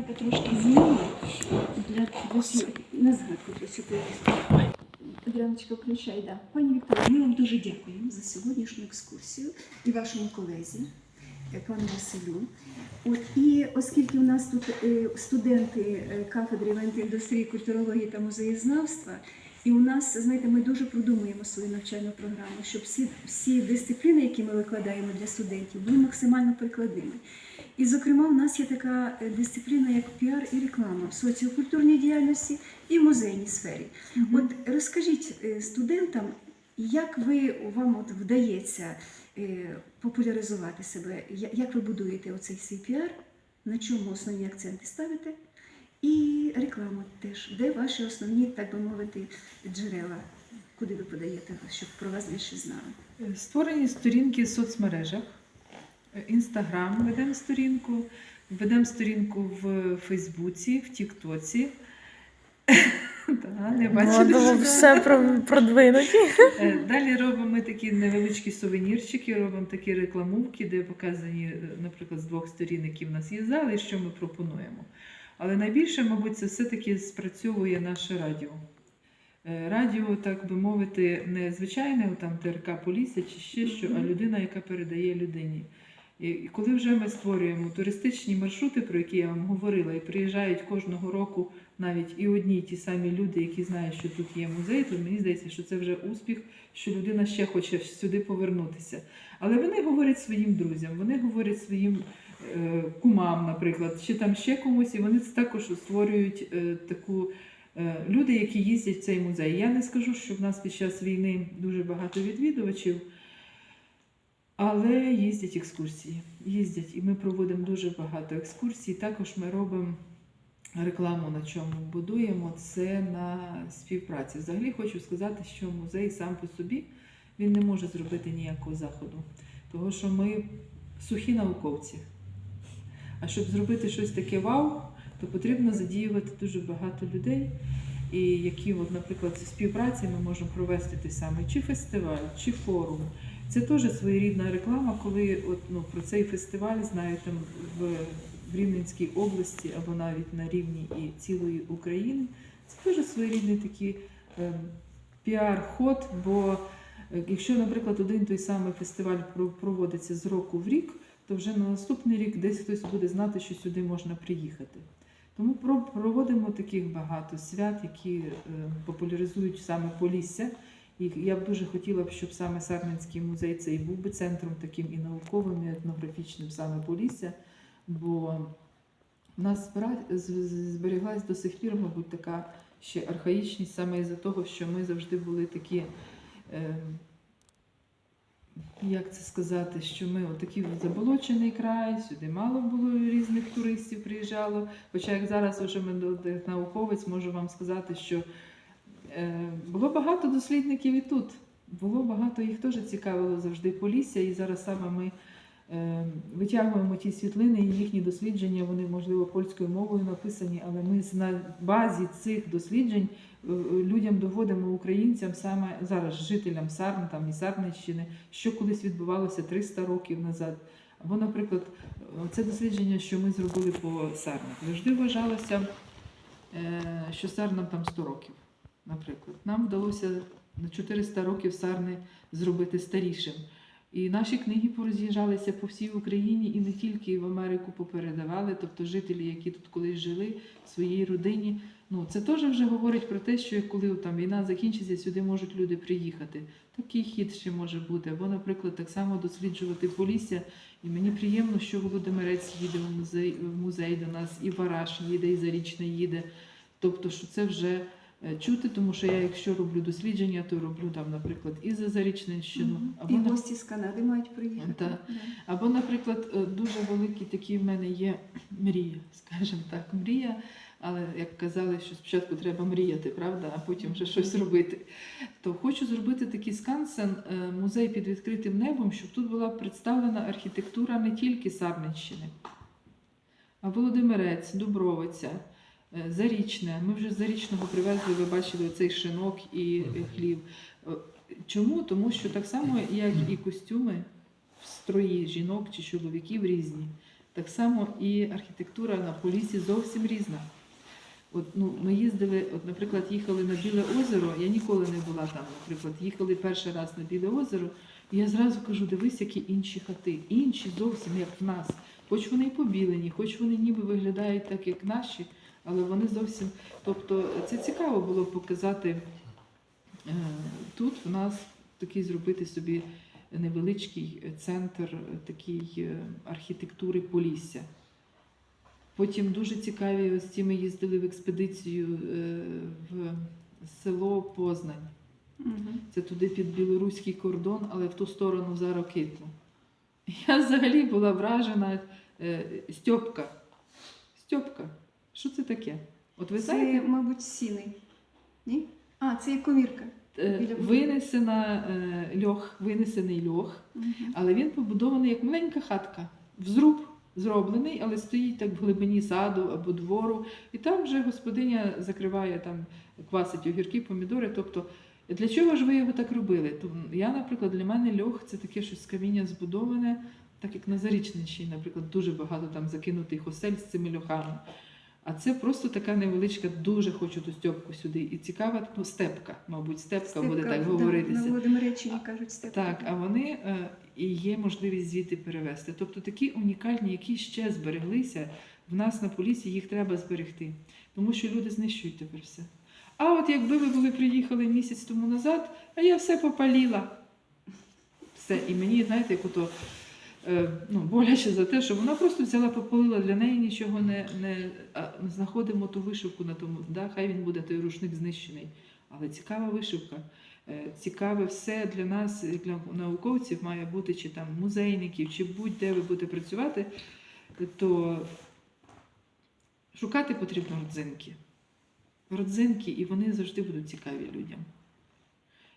маленька трошки зміна для, на згадку для сюрпризу. Дряночка, включай, да. Пані Вікторія, ми вам дуже дякуємо за сьогоднішню екскурсію і вашому колезі, е, пану Василю. От, і оскільки у нас тут е, студенти е, кафедри івент-індустрії, культурології та музеєзнавства, і у нас, знаєте, ми дуже продумуємо свою навчальну програму, щоб всі, всі дисципліни, які ми викладаємо для студентів, були максимально прикладними. І, зокрема, у нас є така е, дисципліна, як піар і реклама в соціокультурній діяльності і в музейній сфері. От розкажіть е, студентам, як ви вам от вдається е, популяризувати себе, як ви будуєте оцей свій піар, на чому основні акценти ставите? І реклама теж, де ваші основні, так би мовити, джерела, куди ви подаєте, щоб про вас більше знали? Створені сторінки в соцмережах. Інстаграм ведемо сторінку, ведемо сторінку в Фейсбуці, в Тіктоці. Та, Не бачили, Було що все про- продвинуті. Е, Далі робимо такі невеличкі сувенірчики, робимо такі рекламувки, де показані, е, наприклад, з двох сторін, які в нас є зали, і що ми пропонуємо. Але найбільше, мабуть, це все-таки спрацьовує наше радіо. Е, Радіо, так би мовити, не звичайне там ТРК Полісся чи ще що, а людина, яка передає людині. І- І коли вже ми створюємо туристичні маршрути, про які я вам говорила, і приїжджають кожного року навіть і одні й ті самі люди, які знають, що тут є музей, то мені здається, що це вже успіх, що людина ще хоче сюди повернутися. Але вони говорять своїм друзям, вони говорять своїм е, кумам, наприклад, чи там ще комусь, і вони також створюють е, таку. е, Люди, які їздять в цей музей. Я не скажу, що в нас під час війни дуже багато відвідувачів, але їздять екскурсії. Їздять, і ми проводимо дуже багато екскурсій. Також ми робимо рекламу, на чому будуємо, це на співпраці. Взагалі хочу сказати, що музей сам по собі він не може зробити ніякого заходу, тому що ми сухі науковці. А щоб зробити щось таке вау, то потрібно задіювати дуже багато людей. І які, от, наприклад, в співпраці ми можемо провести той самий чи фестиваль, чи форум. Це теж своєрідна реклама, коли от, ну, про цей фестиваль знають там в, в Рівненській області або навіть на рівні і цілої України. Це теж своєрідний такий е, піар-ход, бо е, якщо, наприклад, один той самий фестиваль про- проводиться з року в рік, то вже на наступний рік десь хтось буде знати, що сюди можна приїхати. Тому проводимо таких багато свят, які е, популяризують саме Полісся. І я б дуже хотіла б, щоб саме Сарненський музей це і був би центром таким і науковим, і етнографічним саме Полісся. Бо в нас зберіглась до сих пір, мабуть, така ще архаїчність саме із-за того, що ми завжди були такі. Як це сказати, що ми отакий заболочений край, сюди мало було різних туристів приїжджало. Хоча як зараз вже ми як науковець можу вам сказати, що е, було багато дослідників і тут. Було багато їх теж цікавило завжди Полісся, і зараз саме ми витягуємо ті світлини, і їхні дослідження, вони, можливо, польською мовою написані, але ми на базі цих досліджень е, людям доводимо українцям саме зараз жителям Сарни там і Сарнищини, що колись відбувалося 300 років назад. Або, наприклад, це дослідження, що ми зробили по Сарнах. Завжди вважалося, е, що Сарнам там 100 років. Наприклад, нам вдалося на 400 років Сарни зробити старішим. І наші книги пороз'їжджалися по всій Україні і не тільки в Америку попередавали, тобто жителі, які тут колись жили в своїй родині. Ну це теж вже говорить про те, що коли там війна закінчиться, сюди можуть люди приїхати. Такий хід ще може бути. Або, наприклад, так само досліджувати Полісся. І мені приємно, що Володимирець їде в музей, в музей до нас, і Вараш їде, і Зарічне їде. Тобто, що це вже чути, тому що я, якщо роблю дослідження, то роблю там, наприклад, і за Зарічненщину, або І гості з Канади мають приїхати. Да. або, наприклад, е, дуже великі такі в мене є мрія, скажімо так, мрія. Але як казали, що спочатку треба мріяти, правда, а потім вже щось робити. То хочу зробити такий скансен, е, музей під відкритим небом, щоб тут була представлена архітектура не тільки Сарненщини, а Володимирець, Дубровиця, е, Зарічне. Ми вже з Зарічного привезли, ви бачили цей шинок і е, хлів. Е, Чому? Тому що так само, як і костюми в строї жінок чи чоловіків різні. Так само і архітектура на Полісі зовсім різна. От, ну, ми їздили, от, наприклад, їхали на Біле озеро. Я ніколи не була там, наприклад, їхали перший раз на Біле озеро, і я зразу кажу, дивись, які інші хати. Інші зовсім як в нас. Хоч вони і побілені, хоч вони ніби виглядають так, як наші, але вони зовсім. Тобто це цікаво було показати е, тут в нас такий зробити собі невеличкий центр такий е, архітектури Полісся. Потім дуже цікаві, ось ці ми їздили в експедицію е, в село Познань. Це туди під білоруський кордон, але в ту сторону за Рокитну. Я взагалі була вражена Стьопка. Стьопка. Що це таке? От ви Це, знаєте, мабуть, сіний. Ні? А, це є комірка. е, винесена е, льох, винесений льох, але він побудований як маленька хатка. Взруб зроблений, але стоїть так в глибині саду або двору. І там вже господиня закриває там, квасить огірки, помідори. Тобто, для чого ж ви його так робили? То я, наприклад, для мене льох це таке щось з каміння збудоване, так як на Зарічничі, наприклад, дуже багато там закинутих осель з цими льохами. А це просто така невеличка, дуже хочу ту стьопку сюди. І цікава ну, степка, мабуть, степка, буде так да, говоритися. На Володимиреччині кажуть степка. Так, а вони е, і є можливість звідти перевезти. Тобто такі унікальні, які ще збереглися в нас на полісі, їх треба зберегти, тому що люди знищують тепер все. А от якби ви були приїхали місяць тому назад, а я все попаліла. Все. І мені, знаєте, як ото ну, боляче за те, що вона просто взяла, попалила для неї нічого не, не знаходимо ту вишивку на тому. Да, хай він буде той рушник знищений. Але цікава вишивка. Е, Цікаве все для нас, для науковців, має бути чи там музейників, чи будь-де ви будете працювати, то шукати потрібно родзинки. Родзинки, і вони завжди будуть цікаві людям.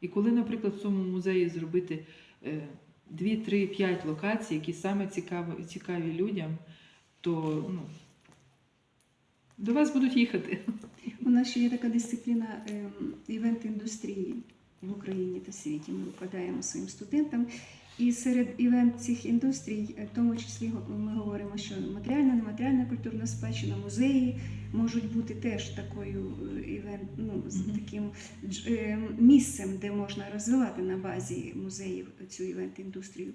І коли, наприклад, в цьому музеї зробити 2, 3, 5 локацій, які саме цікаві, цікаві людям, то ну, до вас будуть їхати. У нас ще є така дисципліна ем, івент-індустрії в Україні та світі. Ми викладаємо своїм студентам. І серед івент цих індустрій, е, в тому числі ми говоримо, що матеріальна, нематеріальна культурна спадщина, музеї можуть бути теж такою е, івент, ну, таким е, місцем, де можна розвивати на базі музеїв цю івент-індустрію.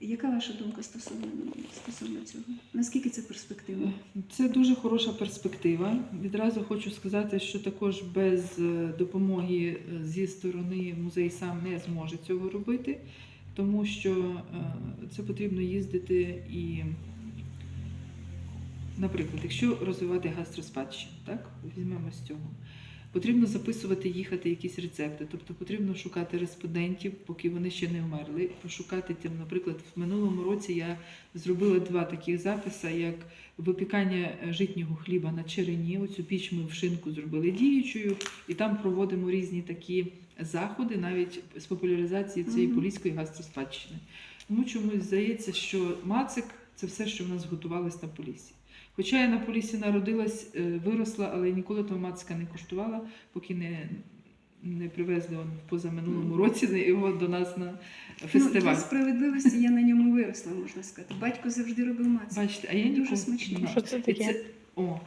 Яка ваша думка стосовно, стосовно цього? Наскільки це перспективно? Це дуже хороша перспектива. Відразу хочу сказати, що також без допомоги зі сторони музей сам не зможе цього робити, тому що е, це потрібно їздити і, наприклад, якщо розвивати гастроспадщину, так, візьмемо з цього. Потрібно записувати, їхати якісь рецепти, тобто потрібно шукати респондентів, поки вони ще не вмерли. Пошукати там, наприклад, в минулому році я зробила два таких записи, як випікання е, житнього хліба на черені. Оцю піч ми в шинку зробили діючою, і там проводимо різні такі заходи, навіть з популяризації цієї поліської гастроспадщини. Тому чомусь здається, що мацик це все, що в нас готувалось на полісі. Хоча я на полісі народилась, е, виросла, але ніколи того мацика не куштувала, поки не, не привезли он в позаминулому році його до нас на Ну, фестиваль. для справедливості я на ньому виросла, можна сказати. Батько завжди робив маці. Бачите, а я Дуже. Ну, Що це таке? це- О,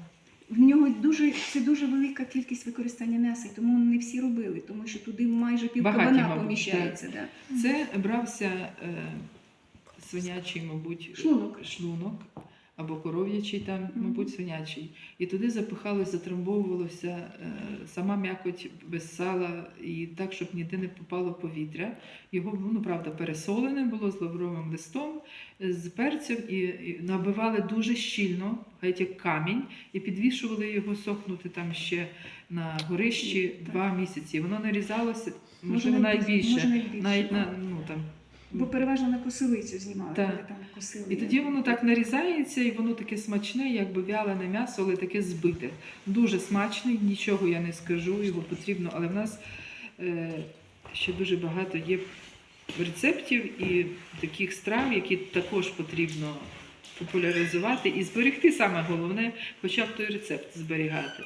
В нього дуже це дуже велика кількість використання м'яса, тому не всі робили, тому що туди майже пів кабана поміщається. Да. Це брався е, свинячий, мабуть, Шлунок. шлунок або коров'ячий, там, мабуть, свинячий. І туди запихалось, затрамбовувалося е, сама м'якоть без сала, і так, щоб ніде не попало повітря. Його, ну правда, пересолене було з лавровим листом, е, з перцем, і, набивали дуже щільно, геть як камінь, і підвішували його сохнути там ще на горищі Так. два місяці. Воно нарізалося, Може, можливо, навіть. Може, навіть більше. Навіть на ну там. Бо переважно на косилицю знімали, Так. коли там косили. І тоді воно так нарізається, і воно таке смачне, якби вялене м'ясо, але таке збите. Дуже смачний, нічого я не скажу, його потрібно, але в нас е, ще дуже багато є рецептів і таких страв, які також потрібно популяризувати і зберегти саме головне, хоча б той рецепт зберігати.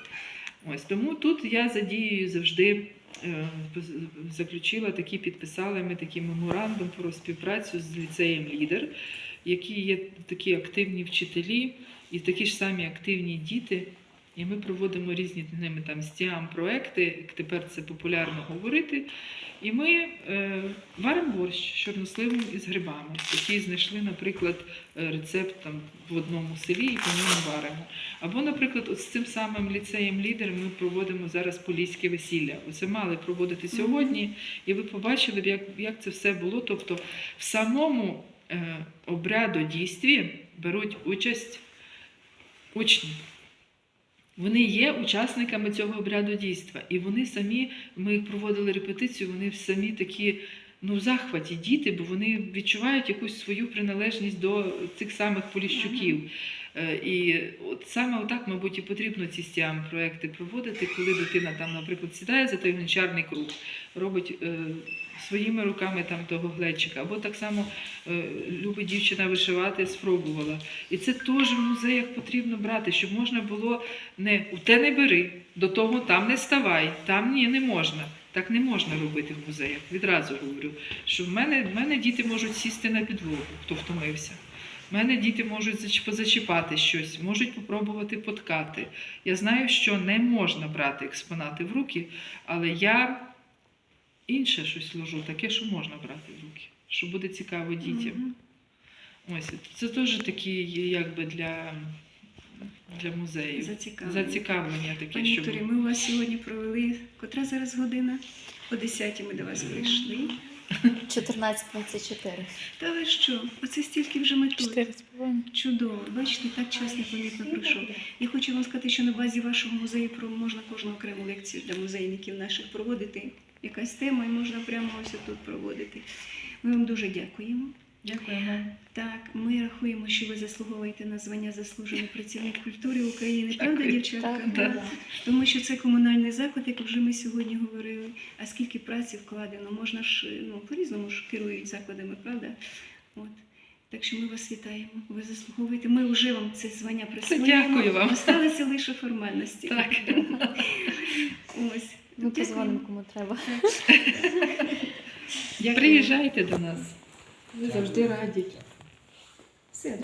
Ось тому тут я задіюю завжди. Е, Заключила такі, підписали ми такий меморандум про співпрацю з ліцеєм Лідер. які є такі активні вчителі і такі ж самі активні діти. І ми проводимо різні з ними там стіам проекти, як тепер це популярно говорити. І ми е, варимо борщ з чорносливом і з грибами, які знайшли, наприклад, е, рецепт там в одному селі і по ньому варимо. Або, наприклад, от з цим самим ліцеєм лідер ми проводимо зараз поліське весілля. Оце мали проводити сьогодні, і ви побачили б, як, як це все було. Тобто, в самому е, обрядодійстві беруть участь учні. Вони є учасниками цього обряду дійства. І вони самі, ми проводили репетицію, вони самі такі ну, в захваті діти, бо вони відчувають якусь свою приналежність до цих самих поліщуків. Е, І от саме отак, мабуть, і потрібно ці стіам проекти проводити, коли дитина там, наприклад, сідає за той гончарний круг, робить е, своїми руками там того глечика, або так само е, любить дівчина вишивати, спробувала. І це теж в музеях потрібно брати, щоб можна було не у те не бери, до того там не ставай, там ні, не можна. Так не можна робити в музеях. Відразу говорю, що в мене, в мене діти можуть сісти на підлогу, хто втомився. В мене діти можуть зач- позачіпати щось, можуть попробувати поткати. Я знаю, що не можна брати експонати в руки, але я інше щось ложу, таке, що можна брати в руки, що буде цікаво дітям. Мгм. Ось це теж такі, якби для, для музею. Зацікавлення. Зацікавлення таке, Пані щоб Вікторія, ми у вас сьогодні провели. Котра зараз година? О 10 ми до вас прийшли. 14.24. Та ви що? Оце стільки вже ми тут. 4,5. Чудово. Бачите, так час непомітно пройшов. Я хочу вам сказати, що на базі вашого музею про можна кожну окрему лекцію для музейників наших проводити. Якась тема, і можна прямо ось тут проводити. Ми вам дуже дякуємо. Дякую вам. Так, ми рахуємо, що ви заслуговуєте на звання заслужений працівник культури України. Правда, Дякую. дівчатка? Так, Да. да. Тому що це комунальний заклад, як вже ми сьогодні говорили. А скільки праці вкладено, можна ж ну по-різному ж керують закладами, правда? От. Так що ми вас вітаємо. Ви заслуговуєте. Ми вже вам це звання присвоїмо. Дякую вам. Осталися лише формальності. Так. Ось. Ми позвонимо, кому треба. Приїжджайте до нас. Ви завжди раді. Все.